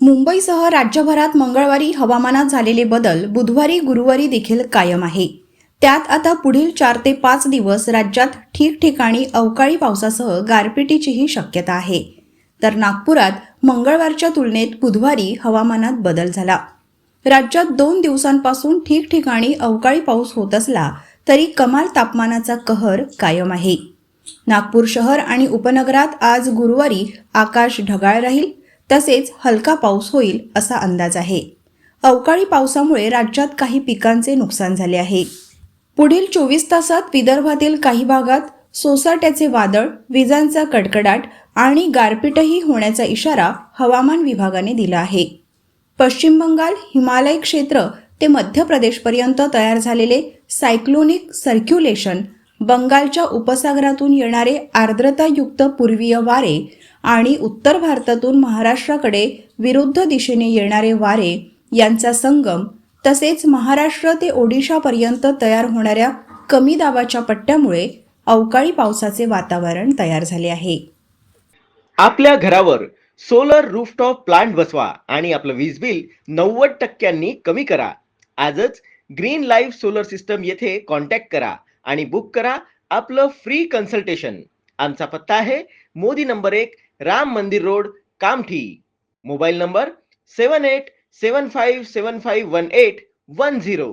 मुंबईसह राज्यभरात मंगळवारी हवामानात झालेले बदल बुधवारी गुरुवारी देखील कायम आहे. त्यात आता पुढील चार ते पाच दिवस राज्यात ठिकठिकाणी अवकाळी पावसासह गारपिटीचीही शक्यता आहे. तर नागपुरात मंगळवारच्या तुलनेत बुधवारी हवामानात बदल झाला. राज्यात दोन दिवसांपासून ठिकठिकाणी अवकाळी पाऊस होत असला तरी कमाल तापमानाचा कहर कायम आहे. नागपूर शहर आणि उपनगरात आज गुरुवारी आकाश ढगाळ राहील तसेच हलका पाऊस होईल असा अंदाज आहे. अवकाळी पावसामुळे राज्यात काही पिकांचे नुकसान झाले आहे. पुढील चोवीस तासात विदर्भातील काही भागात सोसाट्याचे वादळ विजांचा कडकडाट आणि गारपीटही होण्याचा इशारा हवामान विभागाने दिला आहे. पश्चिम बंगाल हिमालय क्षेत्र ते मध्य प्रदेशपर्यंत तयार झालेले सायक्लोनिक सर्क्युलेशन बंगालच्या उपसागरातून येणारे आर्द्रतायुक्त पूर्वीय वारे आणि उत्तर भारतातून महाराष्ट्राकडे विरुद्ध दिशेने येणारे वारे यांचा संगम तसेच महाराष्ट्र ते ओडिशापर्यंत तयार होणाऱ्या कमी दाबाच्या पट्ट्यामुळे अवकाळी पावसाचे वातावरण तयार झाले आहे. आपल्या घरावर सोलर रूफटॉप प्लांट बसवा आणि आपलं वीज बिल नव्वद टक्क्यांनी कमी करा. आजच ग्रीन लाईफ सोलर सिस्टम येथे कॉन्टॅक्ट करा. आणि बुक करा. आपलं फ्री कन्सल्टेशन आमचा पत्ता आहे. मोदी नंबर एक Ram Mandir road Kamthi. Mobile number seven eight seven five seven five one eight one zero